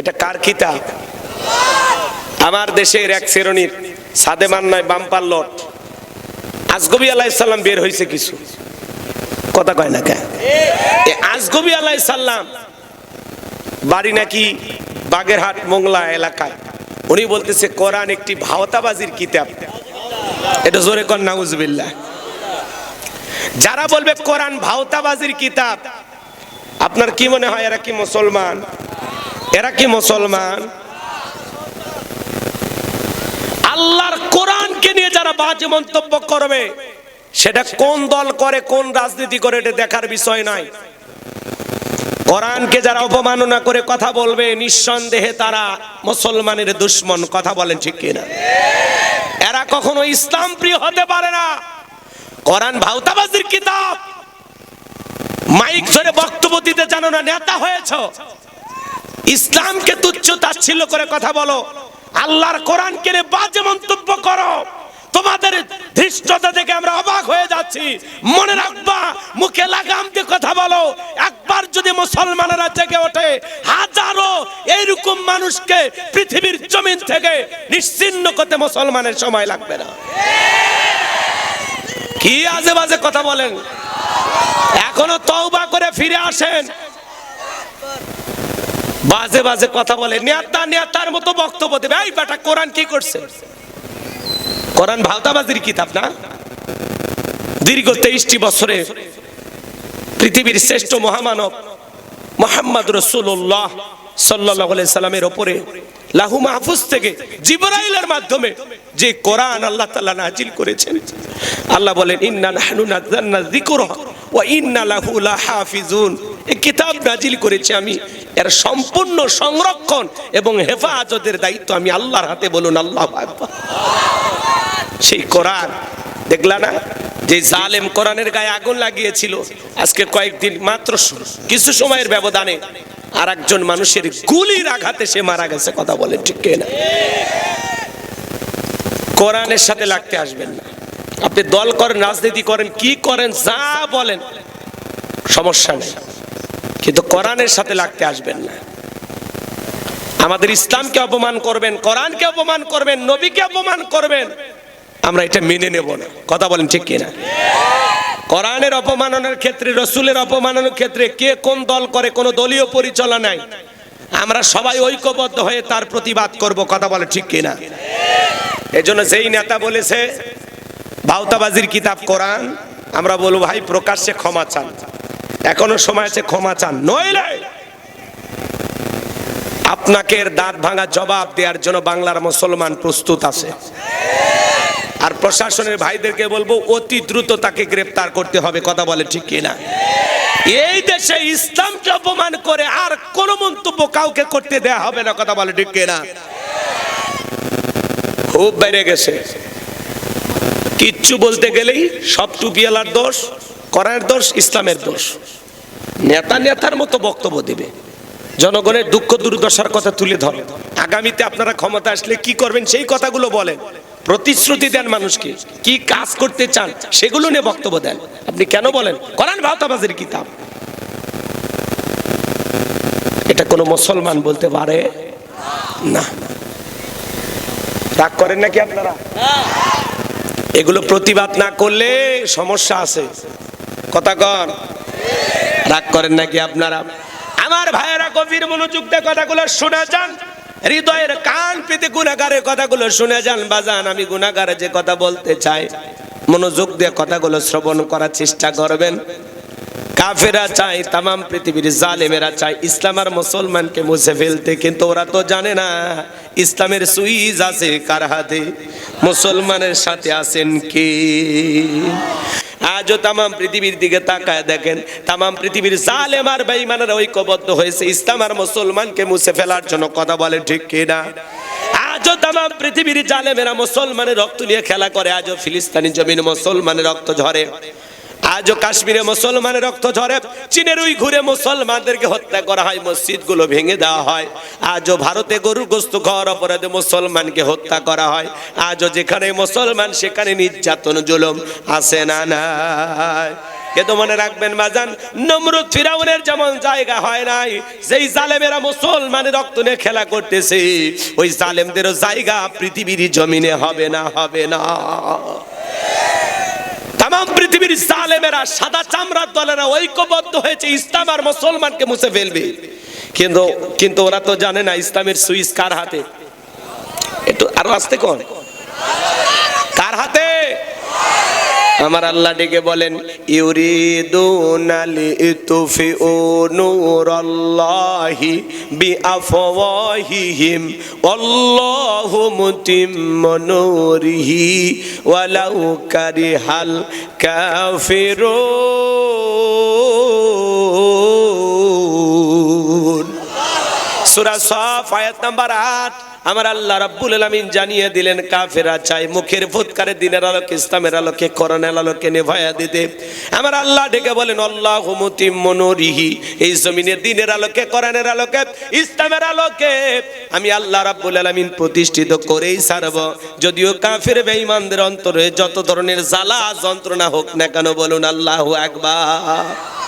এটা কার কিতাব? আমার দেশের এক শ্রেণির সাদে মান্নায় বাম্পার লট। আজগবি আলাইসাল্লাম বের হয়েছে কিছু। কথা কয় না কেন? আজগবি আলাইসাল্লাম বাড়ি নাকি বাগেরহাট মোংলা এলাকায়। উনি বলতেছে, কোরআন একটি ভাওতাবাজির কিতাব। এটা জোরে কর নাউজবিল্লাহ। যারা বলবে কোরআন ভাওতাবাজির কিতাব, আপনার কি মনে হয় এরা কি মুসলমান? এরা কি মুসলমান? আল্লাহর কোরআনকে নিয়ে যারা বাজে মন্তব্য করবে, সেটা কোন দল করে, কোন রাজনীতি করে, এটা দেখার বিষয় নাই। কোরআনকে যারা অপমাননা করে কথা বলবে, নিঃসন্দেহে তারা মুসলমানের দুশ্মন, কথা বলেন ঠিক কিনা? এরা কখনো ইসলাম প্রিয় হতে পারে না। কোরআন ভাওতাবাজির কিতাব। মাইক ধরে বক্তব্য দিতে জানো না, নেতা হয়েছ। ইসলামকে তুচ্ছ তাচ্ছিল্য করে কথা বলো। আল্লাহর কোরআনকে নিয়ে বাজে মন্তব্য করো। তোমাদের ধৃষ্টতা দেখে আমরা অবাক হয়ে যাচ্ছি। মনে রাখবা, মুখে লাগাম দিয়ে কথা বলো। একবার যদি মুসলমানেরা জেগে ওঠে, হাজারো এইরকম মানুষকে পৃথিবীর জমিন থেকে নিশ্চিন্ন করতে মুসলমানের সময় লাগবে না। কি আজে বাজে কথা বলেন? এখনও তওবা করে ফিরে আসেন। বাজে বাজে কথা বলে। নেতা নেতার মতো বক্তব্য দেবে। এই বেটা কোরআন কি করছে? কোরআন ভাওতাবাজির কিতাব না? দীর্ঘ তেইশটি বছরে পৃথিবীর শ্রেষ্ঠ মহামানব মোহাম্মদ রসুল্লাহ সাল্লাহ সাল্লামের ওপরে লাহু মাহফুজ থেকে জিবরাইলের মাধ্যমে যে কোরআন আল্লাহ তাআলা নাজিল করেছেন। আল্লাহ বলেন, ইন্না নাহনু নাযালনা ইন্না লাহু লাহাফিজুন। এই কিতাব নাজিল করেছি আমি। এর সম্পূর্ণ সংরক্ষণ এবং হেফাজতের দায়িত্ব আমি আল্লাহর হাতে বলুন, আল্লাহ সেই কোরআন দেখলা না? যে জালেম কোরআনের গায়ে আগুন লাগিয়েছিল। আজকে কয়েকদিন মাত্র কিছু সময়ের ব্যবধানে আর একজন মানুষের গুলির আঘাতে সে মারা গেছে, কথা বলে ঠিক না কোরআনের সাথে লাগতে আসবেন না। আপনি দল করেন, রাজনীতি করেন, কি করেন, যা বলেন, সমস্যা নেই। কিন্তু কোরআনের সাথে লাগতে আসবেন না। আমাদের ইসলামকে অপমান করবেন, কোরআনকে অপমান করবেন, নবীকে অপমান করবেন। আমরা এটা মেনে নেব না। কথা বলেন ঠিক কিনা? কোরআনের অপমাননার ক্ষেত্রে, রসুলের অপমাননার ক্ষেত্রে কে কোন দল করে, কোনো দলীয় পরিচালনা নাই। আমরা সবাই ঐক্যবদ্ধ হয়ে তার প্রতিবাদ করব, কথা বলে ঠিক কিনা? এজন্য যেই নেতা বলেছে ভাওতাবাজির কিতাব, কোরআন, আমরা বলব, ভাই, প্রকাশ্যে ক্ষমা চান। এখনও সময় আছে, ক্ষমা চান। নইলে আপনাকে দাঁত ভাঙা জবাব দেওয়ার জন্য বাংলার মুসলমান প্রস্তুত আছে। আর প্রশাসনের ভাইদেরকে বলব, অতি দ্রুত তাকে গ্রেফতার করতে হবে, কথা বলে ঠিক কিনা? এই দেশে ইসলামকে অপমান করে আর কোন মন্তব্য কাউকে করতে দেয়া হবে না, কথা বলে ঠিক কিনা? খুব বেড়ে গেছে। কিচ্ছু বলতে গেলেই সব টুপিয়ালার দোষ, করার দোষ, ইসলামের দোষ। নেতা নেতার মতো বক্তব্য দেবে। জনগণের দুঃখ দুর্দশার কথা তুলে ধরে। আগামীতে আপনারা ক্ষমতা আসলে কি করবেন সেই কথাগুলো বলেন। প্রতিশ্রুতি দেন মানুষকে। কি কাজ করতে চান, সেগুলো নিয়ে বক্তব্য দেন। আপনি কেন বলেন? কোরআন ভাওতাবাজের কিতাব। এটা কোনো মুসলমান বলতে পারে? না। রাগ করেন নাকি আপনারা? এগুলো প্রতিবাদ না করলে সমস্যা আছে। কথা কন। রাগ করেন নাকি আপনারা? আমার ভাইয়েরা গভীর মনোযোগ দিয়ে কথাগুলো শোনা যান। হৃদয়ের কান পেতে গুণাগারের কথাগুলো শুনে যান, বাজান, আমি গুণাগারে যে কথা বলতে চাই। মনোযোগ দিয়ে কথাগুলো শ্রবণ করার চেষ্টা করবেন। কাফেরা চাই তামাম পৃথিবীর জালেমেরা চাই ইসলাম আর মুসলমানকে মুছে ফেলতে, কিন্তু ওরা তো জানে না ইসলামের সুইজ আছে কার হাতে, মুসলমানের সাথে আছেন কে। আজও তামাম পৃথিবীর দিকে তাকায় দেখেন, তামাম পৃথিবীর জালেম আর বেঈমানেরা ঐক্যবদ্ধ হয়েছে, ইসলাম আর মুসলমানকে মুছে ফেলার জন্য কথা বলে, ঠিক কিনা আজও তামাম পৃথিবীর জালেমেরা মুসলমানের রক্ত নিয়ে খেলা করে, আজও ফিলিস্তানি জমিন মুসলমানের রক্ত ঝরে। আজও কাশ্মীরে মুসলমানের রক্ত ঝরে। চীনের ওই ঘুরে মুসলমানদেরকে হত্যা করা হয় মসজিদগুলো ভেঙে দেওয়া হয়। আজও ভারতে গরু গোস্ত খাওয়ার অপরাধে মুসলমানকে হত্যা করা হয়। আজও যেখানে মুসলমান, সেখানে নির্যাতন, জুলুম আছে না নাই। কিন্তু মনে রাখবেন বাজান নমরুদ ফিরাউনের যেমন জায়গা হয় নাই, যেই জালেমেরা মুসলমানের রক্ত নিয়ে খেলা করতেছে, ওই জালেমদেরও জায়গা পৃথিবীর জমিনে হবে না হবে না। তাম পৃথিবীর জালেমেরা সাদা চামড়ার দলেরা ঐক্যবদ্ধ হয়েছে ইসলাম আর মুসলমানকে মুছে ফেলবে কিন্তু কিন্তু ওরা তো জানে না ইসলামের সুইচ কার হাতে একটু আরও আসতে কোন আমার আল্লাহ ডেকে বলেন ইউরিদুনা লিতুফিউ নূরাল্লাহি বিআফওয়াহিহিম আল্লাহু মুতিম্মু নূরিহি ওয়ালাউ কারিহাল কাফিরুন। সূরা সফ, আয়াত নাম্বার 8 আমার আল্লাহ রাব্বুল আলামিন জানিয়ে দিলেন কাফেরা চাই মুখের ফুৎকারে, দিনের আলোকে, ইসলামের আলোকে, কোরআনের আলোকে নেভায়া দিতে। আমার আল্লাহ ডেকে বলেন, আল্লাহু মুতিম্মু নূরিহি। এই জমিনে দিনের আলোকে, কোরআনের আলোকে, ইসলামের আলোকে আমি আল্লাহ রাব্বুল আলামিন প্রতিষ্ঠিত করেই ছাড়ব। যদিও কাফের বেঈমানদের অন্তরে যত ধরনের জ্বালা, যন্ত্রণা হোক না কেন, বলুন আল্লাহু আকবার।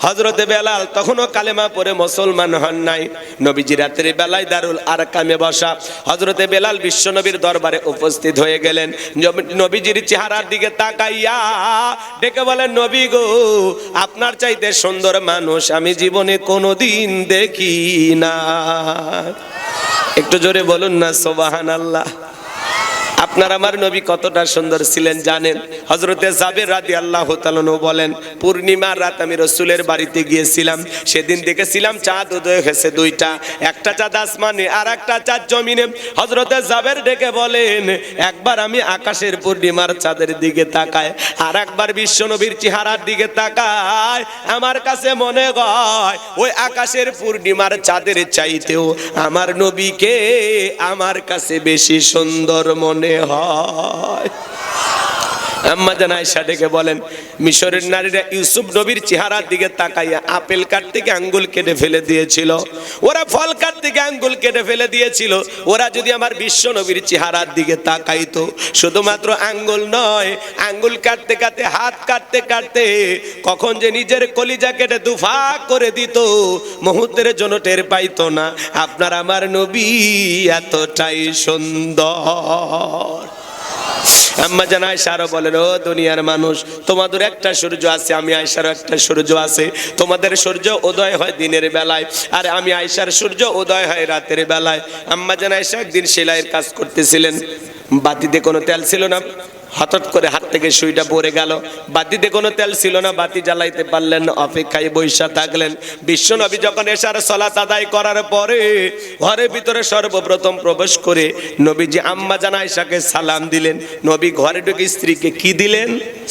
হজরতে বেলাল তখনও কালেমা পরে মুসলমান হন নাই। নবীজি রাতের বেলায় দারুল আর কামে বসা হজরতে বেলাল বিশ্ব নবীর দরবারে উপস্থিত হয়ে গেলেন। নবী- নবীজির চেহারার দিকে তাকাইয়া ডেকে বলেন, নবী গো, আপনার চাইতে সুন্দর মানুষ আমি জীবনে কোনোদিন দেখি না। একটু জোরে বলুন না সোবাহান আল্লাহ আপনার আমার নবী কতটা সুন্দর ছিলেন জানেন? হজরতে জাবের রাদি আল্লাহ বলেন, পূর্ণিমার রাত আমি রসুলের বাড়িতে গিয়েছিলাম। সেদিন দেখেছিলাম চাঁদ উদয় হয়েছে দুইটা। একটা চাঁদ আসমানে আর একটা চাঁদ জমিনে। হজরতে জাবের ডেকে বলেন, একবার আমি আকাশের পূর্ণিমার চাঁদের দিকে তাকায় আর একবার বিশ্ব নবীর চেহারার দিকে তাকায় আমার কাছে মনে হয়, ওই আকাশের পূর্ণিমার চাঁদের চাইতেও আমার নবীকে আমার কাছে বেশি সুন্দর মনে হয়। আম্মা জান আয়েশা ডেকে বলেন, মিশরের নারীরা ইউসুফ নবীর চেহারার দিকে তাকাইয়া আপেল কাট থেকে আঙ্গুল কেটে ফেলে দিয়েছিল। ওরা ফল কাট থেকে আঙ্গুল কেটে ফেলে দিয়েছিল। ওরা যদি আমার বিশ্ব নবীর চেহারার দিকে তাকাইতো, শুধুমাত্র আঙ্গুল নয়, আঙ্গুল কাটতে কাটতে, হাত কাটতে কাটতে কখন যে নিজের কলিজা কেটে দুফা করে দিত, মুহূর্তের জন্য টের পাইতো না। আপনার আমার নবী এতটাই সুন্দর। আম্মা জান আয়সা আরও বলেন ও দুনিয়ার মানুষ, তোমাদের একটা সূর্য আছে, আমি আয়সারও একটা সূর্য আছে। তোমাদের সূর্য উদয় হয় দিনের বেলায়, আর আমি আয়সার সূর্য উদয় হয় রাতের বেলায়। আম্মা জান আয়সা একদিন সেলাইয়ের কাজ করতেছিলেন। বাতিতে কোনো তেল ছিল না। হঠাৎ করে হাত থেকে সুইটা পড়ে গেল। বাতিতে কোনো তেল ছিল না, বাতি জ্বালাইতে পারলেন অপেক্ষায় বৈশা থাকলেন। বিশ্বনবী যখন এসার সলাত আদায় করার পরে ঘরের ভিতরে সর্বপ্রথম প্রবেশ করে নবীজি আম্মা জানা আয়সাকে সালাম দিলেন। নবী ঘরে ঢুকে স্ত্রীকে কি দিলেন?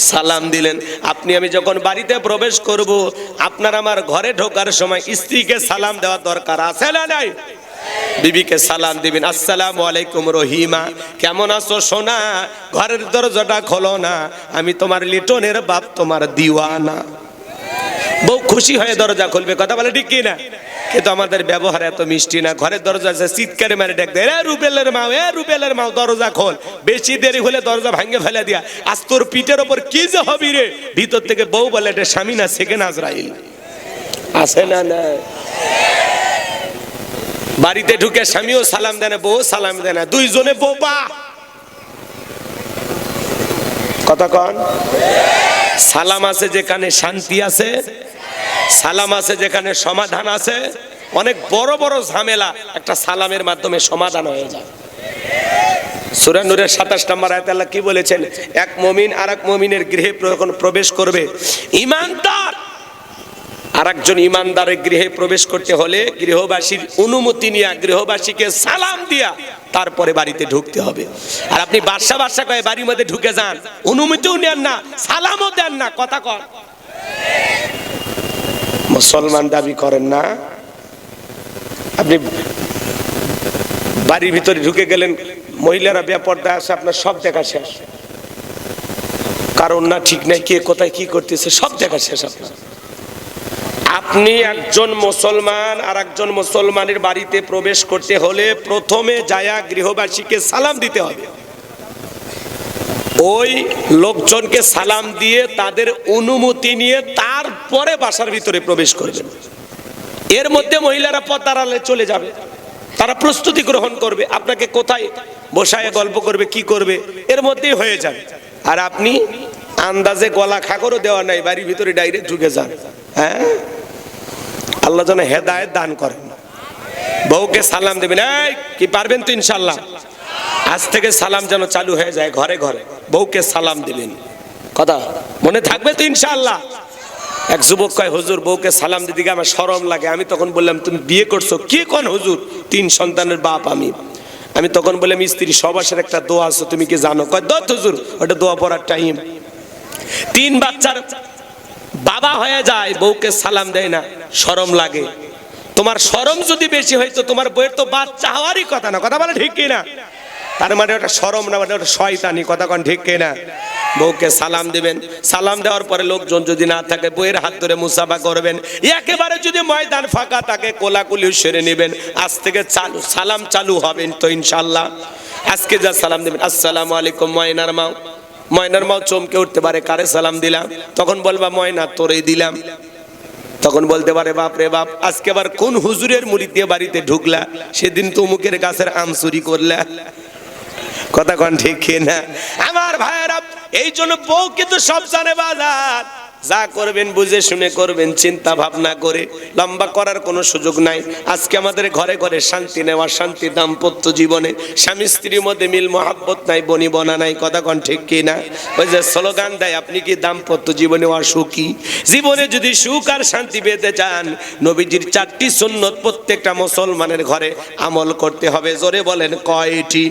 সালাম দিলেন, আপনি, আমি যখন বাড়িতে প্রবেশ করব, আপনার আমার ঘরে ঢোকার সময় স্ত্রীকে সালাম দেওয়া দরকার আছে না নাই? বিবিকে সালাম দিবেন, আসসালামু আলাইকুম রহিমা, কেমন আছো সোনা? ঘরের দরজাটা খোলো না, আমি তোমার লিটনের বাপ, তোমার দিওয়ানা। বউ খুশি হয়ে দরজা খুলবে, কথা বলে ঠিক কি না কিন্তু আমাদের ব্যবহার এত মিষ্টি না, ঘরের দরজা আছে, চিৎকারে মারে ডাক দেয় রুবেলের মাও, এ রুবেলের মাও, দরজা খোল। বেশি দেরি হলে দরজা ভাঙে ফেলে দিয়া, আজ তোর পিঠের ওপর কি যে হবি রে? ভিতর থেকে বউ বলে, এটা স্বামী না সেকেন্ড আজরাইল। আছে না না। বাড়িতে ঢুকে স্বামীও সালাম দেয় না বউ সালাম দেয় না, দুইজনে বোবা। কথা কন। সালাম আছে যেখানে শান্তি আছে, সালাম আছে যেখানে সমাধান আছে, অনেক বড় বড় ঝামেলা, একটা সালামের মাধ্যমে সমাধান হয়ে যায়। সূরা নূরের 27 নম্বর কি বলেছেন? এক মমিন আর এক মমিনের গৃহে প্রবেশ করবে। ইমানদার আরেকজন ইমানদারের গৃহে প্রবেশ করতে হলে গৃহবাসীর অনুমতি নিয়ে গৃহবাসীকে সালাম দিয়া তারপরে বাড়িতে ঢুকতে হবে। আর আপনি বাসা বাসা কয়ে বাড়ির মধ্যে ঢুকে যান। অনুমতিও নেন না, সালামও দেন না, কথা কর মুসলমান দাবি করেন না, আপনি বাড়ির ভিতরে ঢুকে গেলেন, মহিলারা বেপর্দা আছে, আপনার সব দেখা শেষ। কারণ না ঠিক নাই, কে কোথায় কি করতেছে, সব দেখা শেষ আপনার। আপনি একজন মুসলমান আর একজন মুসলমানের বাড়িতে প্রবেশ করতে হলে প্রথমে যায়া গৃহবাসীকে সালাম দিতে হবে। ওই লোকজনকে সালাম দিয়ে তাদের অনুমতি নিয়ে তারপরে বাসার ভিতরে প্রবেশ করবেন এর মধ্যে মহিলারা আড়ালে চলে যাবে। তারা প্রস্তুতি গ্রহণ করবে। আপনাকে কোথায় বসায় গল্প করবে, কি করবে, এর মধ্যেই হয়ে যাবে। আর আপনি আন্দাজে গলা খাকরও দেওয়া নাই, বাড়ির ভিতরে ডাইরেক্ট ঢুকে যান। হ্যাঁ? আল্লাহ যেন হেদায়েত দান করেন। বউকে সালাম দেবেন, এই, কি পারবেন তো ইনশাল্লাহ আজ থেকে সালাম যেন চালু হয়ে যায় ঘরে ঘরে। বউকে সালাম দিবেন। কথা মনে থাকবে তো ইনশাল্লাহ এক যুবক কয়, হুজুর, বউকে সালাম গিয়ে আমার শরম লাগে। আমি তখন বললাম, তুমি বিয়ে করছ? কি কোন হুজুর? তিন সন্তানের বাপ আমি। আমি তখন বললাম, স্ত্রী সবাসের একটা দোয়া আছে, তুমি কি জানো? কয়, দত হুজুর, ওটা দোয়া পড়ার টাইম তিন বাচ্চার বাবা হয়ে যায়, বউকে সালাম দেয় না শরম লাগে। তোমার শরম যদি বেশি হয়তো তোমার বইয়ের তো বাচ্চা হওয়ারই কথা না, কথা বলে ঠিক কিনা তার মানে ওটা শরম না মানে ওটা শয়তানি, কথা কন ঠিক কিনা বউকে সালাম দিবেন, সালাম দেওয়ার পরে লোকজন যদি না থাকে বইয়ের হাত ধরে মুসাফা করবেন। একেবারে যদি ময়দান ফাঁকা থাকে কোলাকুলি সেরে নেবেন। আজ থেকে চালু, সালাম চালু হবেন তো ইনশাল্লাহ আজকে যা সালাম দেবেন, আসসালামু আলাইকুম, ময়নার মাও। ময়নার মাও চমকে উঠতে পারে, কারে সালাম দিলাম? তখন বলবা, ময়না, তোরেই দিলাম। তখন বলতে পারে, বাপ রে বাপ, আজকে আবার কোন হুজুরের মুড়ি দিয়ে বাড়িতে ঢুকলা? সেদিন তো মুখের গাছের আম চুরি করলা। কথা কন ঠিক না আমার ভাইয়েরা, এই জন্য বউকে তো সব জানে বাজার। যা করবেন বুঝে শুনে করবেন, চিন্তা ভাবনা করে লম্বা করার কোনো সুযোগ নাই। আজকে আমাদের ঘরে ঘরে শান্তি নেওয়া শান্তি দাম্পত্য জীবনে স্বামী স্ত্রীর মধ্যে মিল মহাব্বত নাই বনি বনা নাই, কথা কন ঠিক কি না? ওই যে স্লোগান দেয়, আপনি কি দাম্পত্য জীবনে অসুখী? জীবনে যদি সুখ আর শান্তি পেতে চান, নবীজির চারটি সুন্নত প্রত্যেকটা মুসলমানের ঘরে আমল করতে হবে। জোরে বলেন, কয়টি?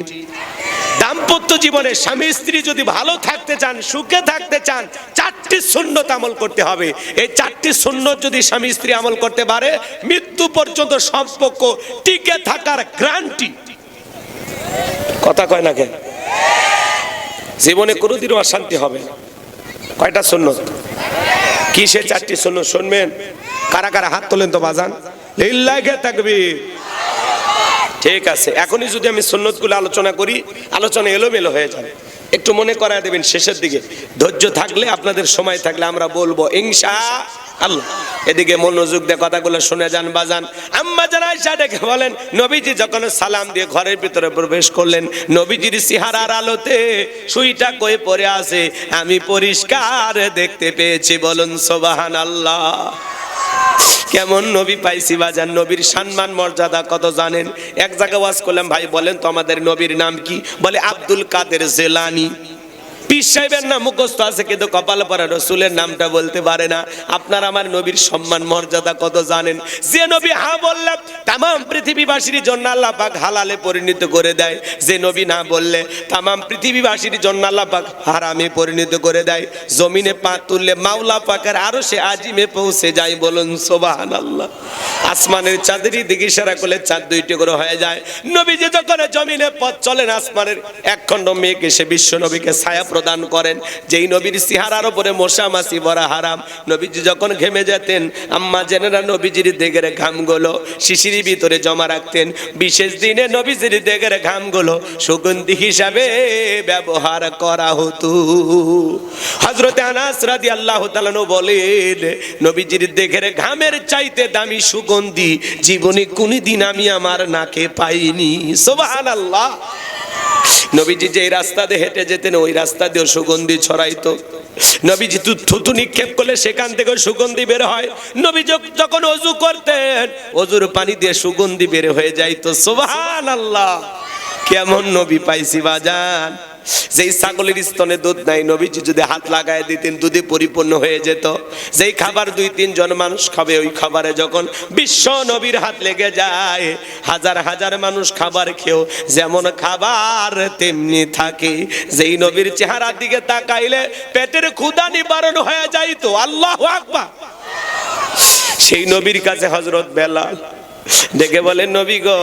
দাম্পত্য জীবনে স্বামী স্ত্রী যদি ভালো থাকতে চান, সুখে থাকতে চান, চারটি সুন্নত আমল করতে হবে। এই চারটি সুন্নত যদি স্বামী স্ত্রী আমল করতে পারে, মৃত্যু পর্যন্ত সম্পর্ক টিকে থাকার গ্রান্টি কথা কয় না কেন? জীবনে কোনোদিনও অশান্তি হবে কয়টা সুন্নত? কি সে চারটি সুন্নত? শুনবেন? কারা কারা হাত তোলেন তো বাজান? লিল্লাহে তাকবীর। ঠিক আছে, এখনই যদি আমি সুন্নতগুলো আলোচনা করি, আলোচনা এলোমেলো হয়ে যাবে। একটু মনে করায় দেবেন শেষের দিকে, ধৈর্য থাকলে আপনাদের সময় থাকলে আমরা বলব, ইনশা আল্লাহ। এদিকে মনোযোগ দিয়ে কথাগুলো শুনে যান, বাজান। আম্মা যারা আয়সা ডেকে বলেন, নবীজি যখন সালাম দিয়ে ঘরের ভিতরে প্রবেশ করলেন, নবীজির সিহারার আলোতে সুইটা কয়ে পড়ে আছে, আমি পরিষ্কার দেখতে পেয়েছি, বলুন সোবাহান আল্লাহ কেমন নবী পাইছি বাজান, নবীর সম্মান, মর্যাদা কত জানেন? এক জায়গায় ওয়াজ করলাম, ভাই বলেন তো আমাদের নবীর নাম কি? বলে আব্দুল কাদের জেলানি। পীর সাহেবের নাম মুখস্থ আছে, কিন্তু কপাল পরা রসুলের নামটা বলতে পারে না। আপনার আমার নবীর সম্মান, মর্যাদা কত জানেন? যে নবী হা বললাম তাম পৃথিবীবাসীর জন্য আল্লাহ পাক হালালে পরিণত করে দেয়। যে নবী না বললে তাম পৃথিবীবাসীর জন্য আল্লাহ পাক হারামে পরিণত করে দেয়। জমিনে পা তুললে মাওলা পাকের আরও সে আজিমে পৌঁছে যায় বলুন সোবাহান আল্লাহ আসমানের চাঁদেরই দিকে ইশারা করলে চাঁদ দুইটি করে হয়ে যায়। নবীজি যখন জমিনে পথ চলেন, আসমানের এক খণ্ড মেঘ এসে বিশ্ব নবীকে ছায়া প্রদান করেন। যেই নবীর সিহারার উপরে মশা মাসি বড় হারাম, নবীজি যখন ঘেমে যেতেন, আম্মা জেনেরা নবীজির দেগের ঘামগুলো শিশির ভিতরে জমা রাখতেন। বিশেষ দিনে নবীজির দেগের ঘামগুলো সুগন্ধি হিসাবে ব্যবহার করা হতো। হজরতে আনাস রাদি আল্লাহ তালানো বলেন, নবীজির দেগের ঘামের চাইতে দামি সুগন্ধি জীবনে কোনদিন আমি আমার নাকে পাইনি। সোবাহান আল্লাহ নবীজি যে রাস্তা দিয়ে হেঁটে যেতেন, ওই রাস্তা দিয়ে সুগন্ধি ছড়াইতো। নবীজি তু- থুতু নিক্ষেপ করলে সেখান থেকে সুগন্ধি বের হয়। নবী যখন অজু করতেন, অজুর পানি দিয়ে সুগন্ধি বের হয়ে যাইতো। সোবাহান আল্লাহ কেমন নবী পাইছি বাজান? যেই ছাগলের স্তনে দুধ নাই, নবীজি যদি হাত লাগায় দিতেন, দুধে পরিপূর্ণ হয়ে যেত। যেই খাবার দুই, তিনজন মানুষ খাবে, ওই খাবারে যখন বিশ্ব নবীর হাত লেগে যায়, হাজার হাজার মানুষ খাবার খেয়েও যেমন খাবার তেমনি থাকে। যেই নবীর চেহারার দিকে তাকাইলে পেটের ক্ষুদা নিবারণ হয়ে যাইতো। আল্লাহ আকবার। সেই নবীর কাছে হজরত বেলাল দেখে বলেন, নবী গো,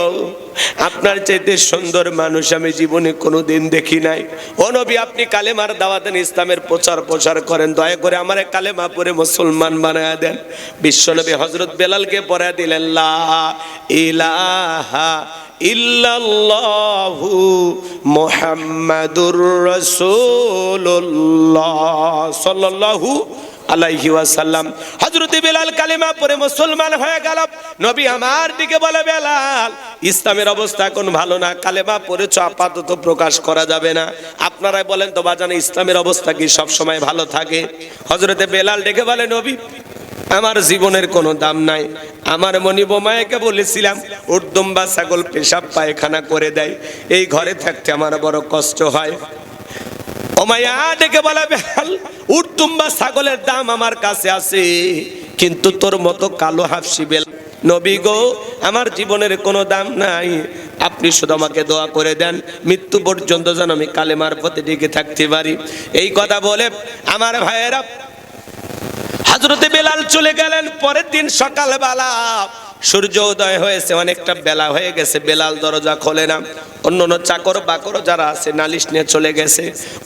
আপনার চাইতে সুন্দর মানুষ আমি জীবনে কোনোদিন দেখি নাই। ও নবী, আপনি কালেমার দাওয়াতেন ইসলামের প্রচার প্রচার করেন। দয়া করে আমার কালেমা পরে মুসলমান বানায় দেন। বিশ্বনবী হজরত বেলালকে পড়া দিলেন, লা ইলাহা ইল্লাল্লাহু মুহাম্মাদুর রাসূলুল্লাহ সাল্লাল্লাহু আলাইহি ওয়াসাল্লাম। হযরত বেলাল কালেমা পড়ে মুসলমান হয়ে গেল। নবী আমার দিকে বলে, বেলাল, ইসলামের অবস্থা এখন ভালো না। কালেমা পড়েছ, আপাতত প্রকাশ করা যাবে না। আপনারাই বলেন তো, বাজানে, ইসলামের অবস্থা কি সব সময় ভালো থাকে? হযরতে বেলাল ডেকে বলে, নবী, আমার জীবনের কোনো দাম নাই। আমার মনি বোমায়কে বলেছিলাম, উর্দম বা ছাগল পেশাব পায়খানা করে দেয়। এই ঘরে থাকতে আমার বড় কষ্ট হয়। ডেকে বেহাল ছাগলের দাম আমার কাছে আছে। কিন্তু তোর মতো কালো হাফসি বেল নবী গো, আমার জীবনের কোনো দাম নাই। আপনি শুধু আমাকে দোয়া করে দেন, মৃত্যু পর্যন্ত যেন আমি কালেমার পথে ডেকে থাকতে পারি। এই কথা বলে আমার ভাইয়েরা হাজরতে বেলাল চলে গেলেন। পরের দিন সকালবেলা সূর্য উদয় হয়েছে, অনেকটা বেলা হয়ে গেছে। বেলাল দরজা খোলে না। অন্য অন্য চাকর বাকর যারা আছে, নালিশ নিয়ে চলে গেছে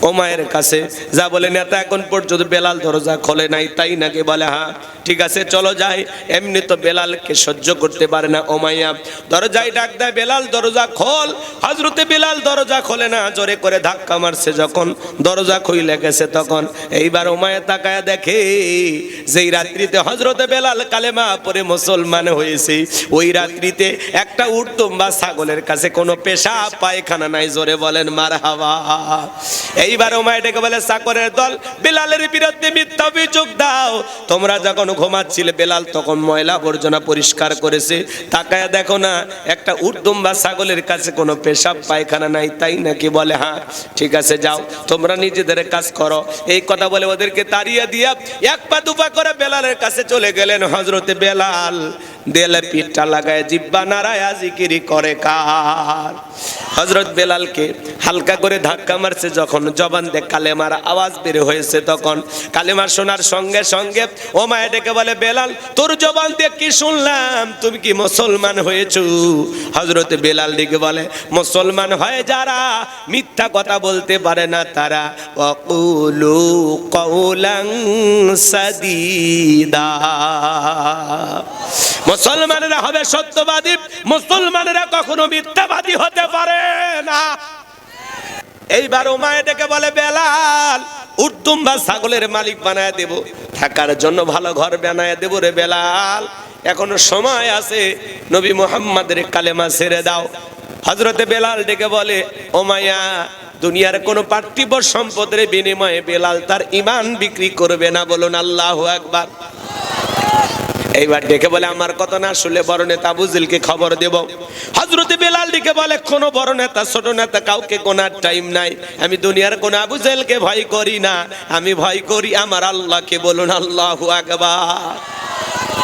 ওমায়ের কাছে। যা বলে, নেতা, এখন পর্যন্ত বেলাল দরজা খোলে নাই। তাই নাকি বলে হ্যাঁ ঠিক আছে, চলো যাই। এমনি তো বেলালকে সহ্য করতে পারে না ওমাইয়া দরজায় ডাক দেয়, বেলাল, দরজা খোল। হজরতে বেলাল দরজা খোলে না, জোরে করে ধাক্কা মারছে যখন দরজা খুইলে গেছে তখন। এইবার ওমায়া তাকায় দেখে, যেই রাত্রিতে হজরতে বেলাল কালেমা পরে মুসলমান হয়েছে, ওই রাত্রিতে একটা উর্তুম বা ছাগলের কাছে কোনো পেশা পায়খানা নাই, জোরে বলেন মার হাওয়া এইবার ওমায় ডেকে বলে চাকরের দল, বেলালের বিরুদ্ধে মিথ্যা অভিযোগ দাও। তোমরা যখন ঘুমাচ্ছিলে, বেলাল তখন ময়লা আবর্জনা পরিষ্কার করেছে। তাকায় দেখো না, একটা উর্দুম বা ছাগলের কাছে কোনো পেশাব, পায়খানা নাই, তাই নাকি বলে হ্যাঁ ঠিক আছে, যাও, তোমরা নিজেদের কাজ করো। এই কথা বলে ওদেরকে তাড়িয়ে দিয়া এক পা দুপা করে বেলালের কাছে চলে গেলেন হজরতে বেলাল। দেলে পিঠটা লাগায় জিব্বা নারায় জিকিরি করে কার? হজরত বেলালকে হালকা করে ধাক্কা মারছে, যখন জবান দে কালেমার আওয়াজ বের হয়েছে তখন। কালেমা শোনার সঙ্গে সঙ্গে ও মায়া ডেকে বলে, বেলাল, তোর জবান দিয়ে কি শুনলাম? তুমি কি মুসলমান হয়েছো? হজরত বেলাল ডেকে বলে, মুসলমান হয় যারা, মিথ্যা কথা বলতে পারে না তারা। অকুলু কৌলাং সাদিদা। মুসলমানেরা হবে সত্যবাদী, মুসলমানেরা কখনো মিথ্যাবাদী হতে পারে। না। এইবার ওমায় ডেকে বলে, বেলাল উর্দুম বা ছাগলের মালিক বানায় দেব। থাকার জন্য ভালো ঘর বানায় দেব রে বেলাল। এখনও সময় আছে, নবী মোহাম্মদের কালেমা ছেড়ে দাও। হজরতে বেলাল ডেকে বলে ওমায়া দুনিয়ার কোনো পার্থিব সম্পদের বিনিময়ে বেলাল তার ইমান বিক্রি করবে না বলুন আল্লাহ একবার এইবার ডেকে বলে, আমার কথা না শুনলে বড় নেতা বুজিলকে খবর দেব? হজরত বেলাল ডেকে বলে, কোন বড় নেতা, ছোট নেতা, কাউকে কোনার টাইম নাই। আমি দুনিয়ার কোন আবুজেলকে ভয় করি না। আমি ভয় করি আমার আল্লাহকে বলুন, আল্লাহু আকবার।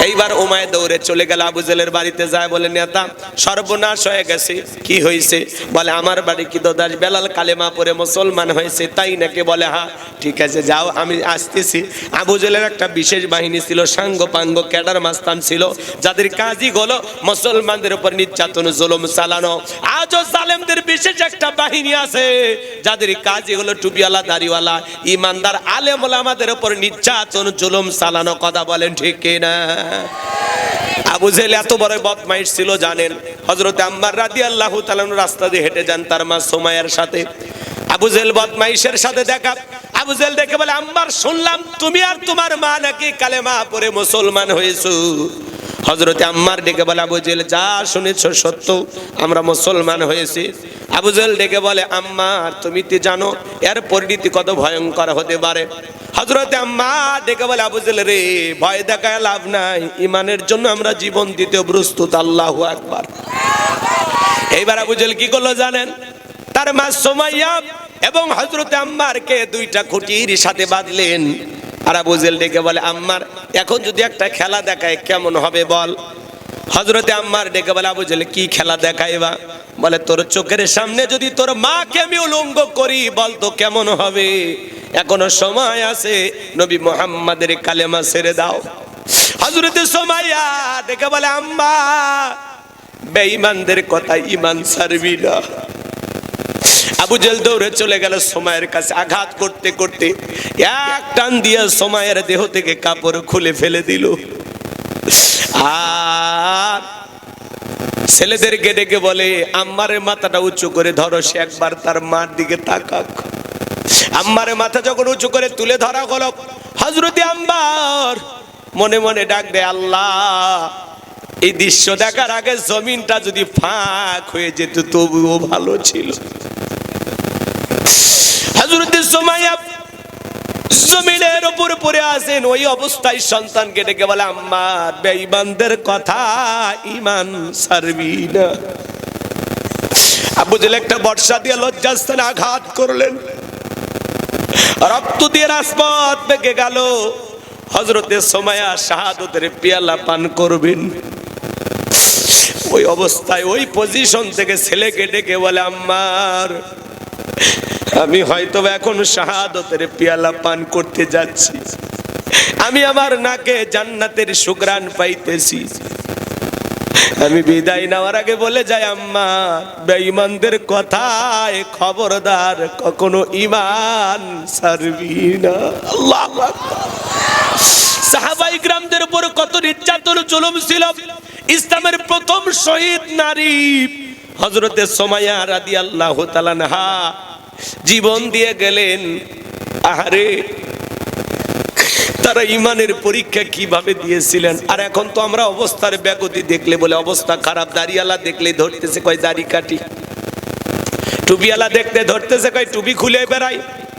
এইবার উমায় দৌড়ে চলে গেল আবুজেলের বাড়িতে যায় বলে, নেতা, সর্বনাশ হয়ে গেছে। কি হয়েছে বলে, আমার বাড়ি কি দোদাস বেলাল কালেমা পরে মুসলমান হয়েছে, তাই নাকি? বলে হ্যাঁ ঠিক আছে, যাও, আমি আসতেছি। আবুজেলের একটা বিশেষ বাহিনী ছিল, সাঙ্গ পাঙ্গ, ক্যাডার মাস্তান ছিল, যাদের কাজই হলো মুসলমানদের উপর নির্যাতন, জুলুম চালানো। আজও সালেমদের বিশেষ একটা বাহিনী আছে, যাদের কাজই হলো টুপিওয়ালা, দাড়িওয়ালা, ইমানদার, আলেম আমাদের উপর নির্যাতন, জুলুম চালানো। কথা বলেন ঠিক কিনা? আবু জেল এত বড় বদমাইশ ছিল, জানেন। হজরত আম্মার রাদি আল্লাহ রাস্তা দিয়ে হেঁটে যান তার মা সোমায়ের সাথে। আবু জেল বদমাইশের সাথে দেখা। আবু জেল দেখে বলে, আম্মার, শুনলাম তুমি আর তোমার মা নাকি কালেমা পরে মুসলমান হয়েছো। হজরতে আম্মার ডেকে বলে, আবু জেল, যা শুনেছ সত্য, আমরা মুসলমান হয়েছি। আবু জেল ডেকে বলে, আম্মার, তুমি তো জানো, এর পরিণতি কত ভয়ঙ্কর হতে পারে? হজরতে আম্মা ডেকে বলে, আবু জেল রে, ভয় দেখায় লাভ নাই ইমানের জন্য আমরা জীবন দিতে প্রস্তুত, আল্লাহু আকবার। এইবার আবু জেল কি করল জানেন? তার মা সোমাইয়া এবং হজরতে আম্মারকে দুইটা খুঁটির সাথে বাঁধলেন। আর আবু জেল ডেকে বলে, আম্মার, এখন যদি একটা খেলা দেখায়, কেমন হবে বল? হজরতে আম্মার ডেকে বলে, আবু জেল, কি খেলা দেখায় বা? বলে, তোর চোখের সামনে যদি তোর মাকে আমি উলঙ্গ করি, বল তো কেমন হবে? এখনও সময় আছে, নবী মোহাম্মদের কালেমা ছেড়ে দাও। হজরতে সোমাইয়া ডেকে বলে, আম্মা, বেঈমানদের কথা ইমান ছাড়বি না। আবু জেল দৌড়ে চলে গেল সময়ের কাছে, আঘাত করতে করতে। এক টান দিয়ে সময়ের দেহ থেকে কাপড় খুলে ফেলে দিল। আর ছেলেদেরকে ডেকে বলে আম্মারের মাথাটা উঁচু করে ধরো, সে একবার তার মার দিকে তাকাক। আম্মারের মাথা যখন উঁচু করে তুলে ধরা হলো হজরতে আম্বার মনে মনে ডাক দে আল্লাহ, এই দৃশ্য দেখার আগে জমিনটা যদি ফাঁক হয়ে যেত, তবুও ভালো ছিল হজরতে সোমাইয়া জমিনের উপর পড়ে আসেন ওই অবস্থায় সন্তানকে ডেকে বলে, আম্মা, বেঈমানদের কথা ইমান সারবি না। আবু একটা বর্ষা দিয়ে লজ্জাস্থানে আঘাত করলেন। রক্ত দিয়ে রাজপথ পেকে গেল। হজরতে সময়া শাহাদতের পিয়ালা পান করবেন। ওই অবস্থায় ওই পজিশন থেকে ছেলেকে ডেকে বলে, আম্মার আমি হয়তো এখন শাহাদতের পিয়ালা পান করতে যাচ্ছি। আমি আমার নাকে জান্নাতের সুগ্রাণ পাইতেছি। আমি বিদায় নেওয়ার আগে বলে যাই, আম্মা, বেঈমানদের কথায় খবরদার কখনো ইমান সারবি না। আল্লাহ সাহাবাই গ্রামদের উপর কত নির্যাতন, জুলুম ছিল। ইসলামের প্রথম শহীদ নারী হজরতে সোমাইয়া রাদি আল্লাহ তালানহা জীবন দিয়ে গেলেন। আহারে, তারা ইমানের পরীক্ষা কীভাবে দিয়েছিলেন? আর এখন তো আমরা অবস্থার ব্যাগতি দেখলে বলে অবস্থা খারাপ। দাড়িয়ালা দেখলে ধরতেছে কয়, দাড়ি কাটি। টুপিওয়ালা দেখতে ধরতেছে কয়, টুপি খুলে বেড়াই।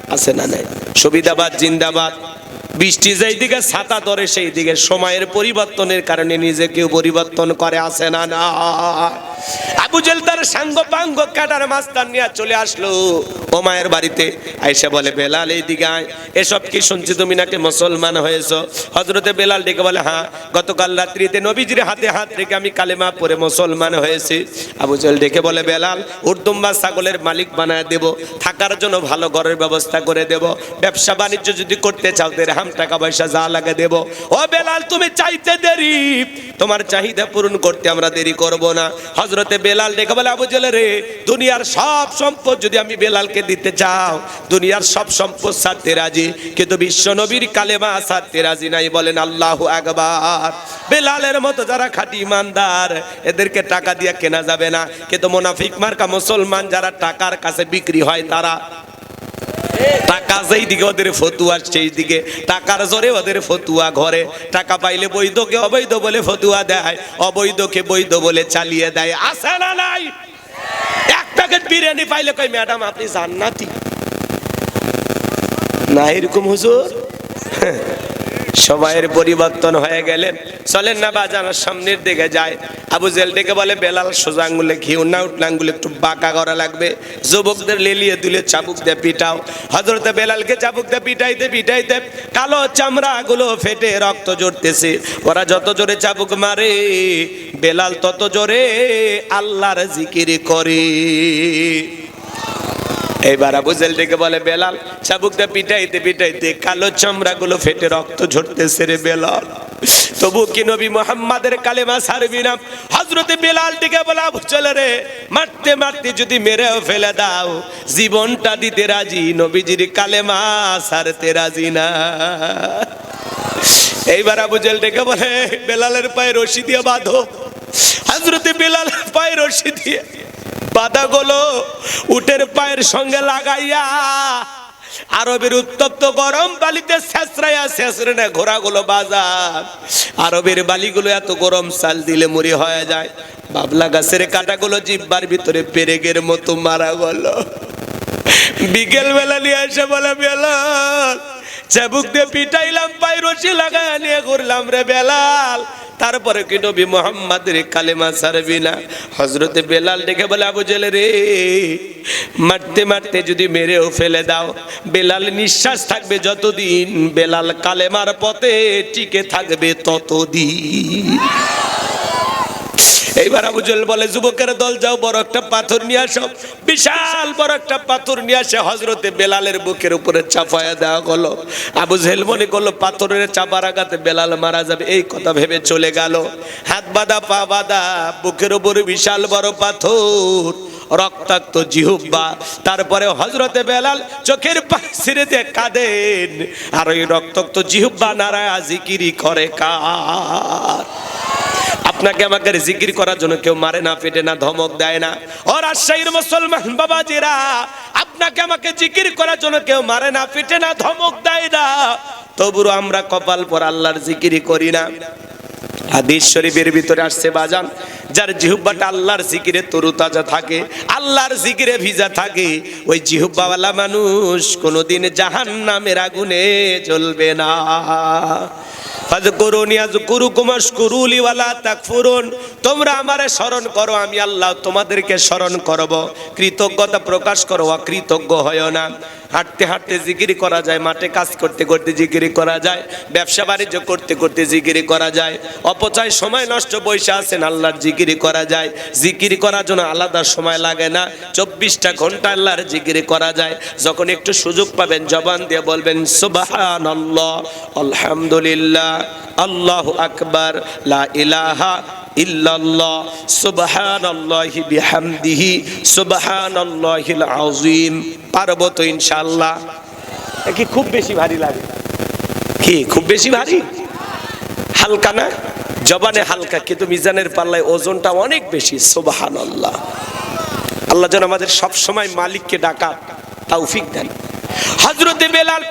আছে না নাই? সুবিধাবাদ, জিন্দাবাদ। বৃষ্টি যেই দিকে ছাতা ধরে সেই দিকে সময়ের পরিবর্তনের কারণে নিজেকেও পরিবর্তন করে আসে না না। আবু জেল তার সাঙ্গ পাঙ্গ কাটার মাস্তান নিয়ে চলে আসলো। ও মায়ের বাড়িতে আইসা বলে, বেলাল এই দিকে আয়। এসব কি শুনছি তুমি নাকি মুসলমান হয়েছো? হজরতে বেলাল ডেকে বলে হ্যাঁ গতকাল রাত্রিতে নবীজির হাতে হাত রেখে আমি কালেমা পরে মুসলমান হয়েছি। আবু জেল ডেকে বলে, বেলাল উর্দুম্বা ছাগলের মালিক বানায় দেব, থাকার জন্য ভালো ঘরের ব্যবস্থা করে দেব, ব্যবসা বাণিজ্য যদি করতে চাও, দেড়হাম টাকা পয়সা যা লাগে দেব। ও বেলাল, তুমি চাইতে দেরি, তোমার চাহিদা পূরণ করতে আমরা দেরি করব না। হজরতে বেলাল ডেকে বলে, আবু জেলে রে, দুনিয়ার সব সম্পদ যদি আমি বেলালকে দিতে চাও, দুনিয়ার সব সম্পদ ছাড়তে রাজি, কিন্তু বিশ্ব নবীর কালেমা ছাড়তে রাজি নাই, বলেন আল্লাহ আকবার। বেলালের মতো যারা খাঁটি ইমানদার, এদেরকে টাকা দিয়ে কেনা যাবে না। কিন্তু মোনাফিক মার্কা মুসলমান যারা টাকার কাছে বিক্রি হয় তারা টাকা যেই দিকে ওদের ফতুয়া সেই দিকে টাকার জোরে ওদের ফতুয়া ঘরে। টাকা পাইলে বৈধকে অবৈধ বলে ফতুয়া দেয়। অবৈধকে বৈধ বলে চালিয়ে দেয়। আসে না নাই? এক প্যাকেট বিরিয়ানি পাইলে কই ম্যাডাম, আপনি জান্নাতি? না, এরকম হুজুর? সময়ের পরিবর্তন হয়ে গেলেন চলেন না বাজানোর সামনের দিকে যায় আবু জেল ডেকে বলে, বেলাল, সোজা আঙ্গুলে ঘিউ না উঠলে আঙ্গুলে একটু বাঁকা করা লাগবে। যুবকদের লেলিয়ে তুলে চাবুক দিয়ে পিটাও। হজরতে বেলালকে চাবুক দিয়ে পিটাইতে পিটাইতে কালো চামড়াগুলো ফেটে রক্ত জড়তেছে ওরা যত জোরে চাবুক মারে, বেলাল তত জোরে আল্লাহর জিকির করে। এইবার আবু জেল ডেকে বলে, বেলাল, চাবুকটা পিটাইতে পিটাইতে কালো চামড়াগুলো ফেটে রক্ত ঝরতেছে রে বেলাল। তবু কি নবী মোহাম্মদের কালেমা সারবি না? হজরতে বেলাল ডেকে বলে, আবু চলে রে, মারতে মারতে যদি মেরেও ফেলে দাও, জীবনটা দিতে রাজি, নবীজির কালেমা সারতে রাজি না। এইবার আবু জেল ডেকে বলে, বেলালের পায়ে রশি দিয়ে বাঁধো। হজরতে বেলালের পায়ে রশি দিয়ে বাধা গুলো উটের পায়ের সঙ্গে লাগাইয়া আরবের উত্তপ্ত গরম বালিতে শেষরাইয়া, শেষরে ঘোড়াগুলো বাজার। আরবের বালিগুলো এত গরম সাল দিলে মুড়ি হয়ে যায়। বাবলা গাছের কাটাগুলো জিব্বার ভিতরে পেরেগের মতো মারা গেল। বিকেল বেলা নিয়ে এসে বলে বেলাল, চাবুক দিয়ে পিটাইলাম পাই রশি লাগায় নিয়ে ঘুরলাম রে বেলাল। তারপরে কি নবী মোহাম্মদের কালেমা সারবি না? হজরতে বেলাল ডেকে বলে, আবু জেলে রে, মারতে মারতে যদি মেরেও ফেলে দাও, বেলাল নিঃশ্বাস থাকবে যতদিন, বেলাল কালেমার পথে টিকে থাকবে ততদিন। এইবার আবু জেল বলে, যুবকের দল যাও, বড় একটা পাথর নিয়ে আসো। বিশাল বড় একটা পাথর নিয়ে আসে হজরতে বেলালের বুকের উপরে চাপায়া দেওয়া হলো। আবু জেল মনে করল, পাথরের চাপার আঘাতে বেলাল মারা যাবে। এই কথা ভেবে চলে গেল। হাত বাঁধা, পা বাঁধা, বুকের উপরে বিশাল বড় পাথর, রক্তাক্ত জিহুব্বা তারপরে হজরতে বেলাল চোখের পাশিরেতে কাঁদেন। আর ওই রক্তাক্ত জিহুব্বা নারায় জিকিরি করে কার? আপনাকে আমাকে জিকির করার জন্য কেউ মারে না, পেটে না, ধমক দেয় না। ও রাজশাহীর মুসলমান বাবা বাবাজিরা, আপনাকে আমাকে জিকির করার জন্য কেউ মারে না, পেটে না, ধমক দেয় না। তবুও আমরা কপাল পর আল্লাহর জিকিরি করি না। হাদিস শরীফের ভিতরে আসছে, বাজান, যার জিহুব্বাটা আল্লাহর জিকিরে তরুতাজা থাকে, আল্লাহর জিকিরে ভিজা থাকে, ওই জিহুব্বাওয়ালা মানুষ কোনোদিন জাহান্নামের আগুনে জ্বলবে না। তোমরা আমারে স্মরণ করো, আমি আল্লাহ তোমাদেরকে স্মরণ করব। কৃতজ্ঞতা প্রকাশ করো, অকৃতজ্ঞ হয় না। হাঁটতে হাঁটতে জিগিরি করা যায়, মাঠে কাজ করতে করতে জিগিরি করা যায়, ব্যবসা বাণিজ্য করতে করতে জিগিরি করা যায়, অপচয় সময় নষ্ট বৈশা আছেন, আল্লাহর জিগিরি করা যায়, জিকিরি করার জন্য আলাদা সময় লাগে না, চব্বিশটা ঘণ্টা আল্লাহর জিগিরি করা যায়, যখন একটু সুযোগ পাবেন জবান দিয়ে বলবেন সুবাহান আল্লাহ আলহামদুলিল্লাহ, আল্লাহ আকবার, লা ইলাহা ইল্লাল্লাহ সুবহানাল্লাহি বিহামদিহি সুবহানাল্লাহিল আযীম। পারব তো ইনশাআল্লাহ। কি খুব বেশি ভারী লাগে। কি খুব বেশি ভারী? হালকা না? জবানে হালকা কিন্তু মিজানের পাল্লায় ওজনটা অনেক বেশি সুবহানাল্লাহ। আল্লাহ যেন আমাদের সব সময় মালিককে ডাকা তৌফিক দেন। হযরতে বেলাল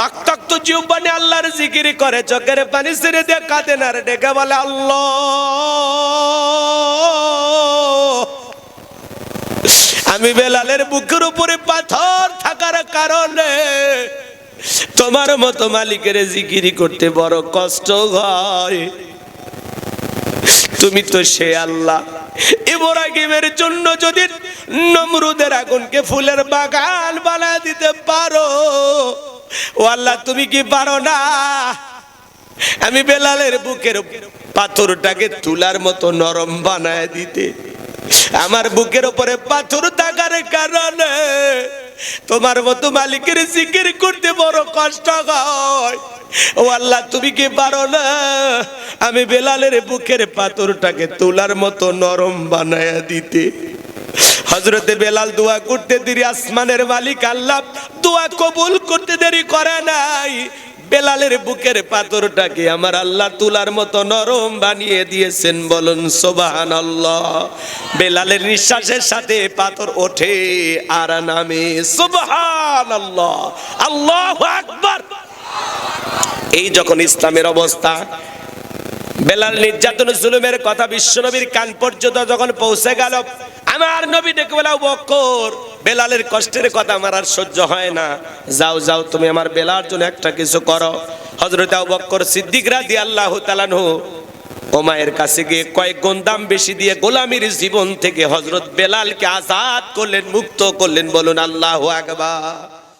রক্তাক্ত জীবনে আল্লাহর জিকির করে, চোখের পানি ছেড়ে দিয়ে না রে, ডেকে বলে, আল্লাহ! আমি বেলালের বুকের উপরে পাথর থাকার কারণে তোমার মতো মালিকের জিকিরি করতে বড় কষ্ট হয়। তুমি তো সে আল্লাহ। ইব্রাহিমের জন্য যদি নমরুদের আগুনকে ফুলের বাগান বানা দিতে পারো ও আল্লাহ, তুমি কি পারো না? আমি বেলালের বুকের পাথরটাকে তুলার মতো নরম বানায় দিতে। আমার বুকের উপরে পাথর থাকার কারণে তোমার মতো মালিকের জিকির করতে বড় কষ্ট হয়। ও আল্লাহ, তুমি কি পারো না? আমি বেলালের বুকের পাথরটাকে তুলার মতো নরম বানায় দিতে। হজরতে বেলাল দোয়া করতে দেরি, আসমানের মালিক আল্লাহ দোয়া কবুল করতে দেরি করে নাই। বেলালের বুকের পাথরটাকে আমার আল্লাহ তুলার মতো নরম বানিয়ে দিয়েছেন, বলুন সোবাহান আল্লাহ বেলালের নিঃশ্বাসের সাথে পাথর ওঠে আর নামে সোবাহান আল্লাহ আল্লাহ আকবার। এই যখন ইসলামের অবস্থা, বেলাল নির্যাতন, জুলুমের কথা বিশ্বনবীর কান পর্যন্ত যখন পৌঁছে গেল আমার নবী ডেকে বলা বকর বেলালের কষ্টের কথা আমার আর সহ্য হয় না। যাও যাও, তুমি আমার বেলার জন্য একটা কিছু করো। হজরত বকর সিদ্দিক রাদি আল্লাহ তালানহু ওমায়ের কাছে গিয়ে কয়েক গুণ দাম বেশি দিয়ে গোলামির জীবন থেকে হজরত বেলালকে আজাদ করলেন, মুক্ত করলেন, বলুন আল্লাহ আকবার।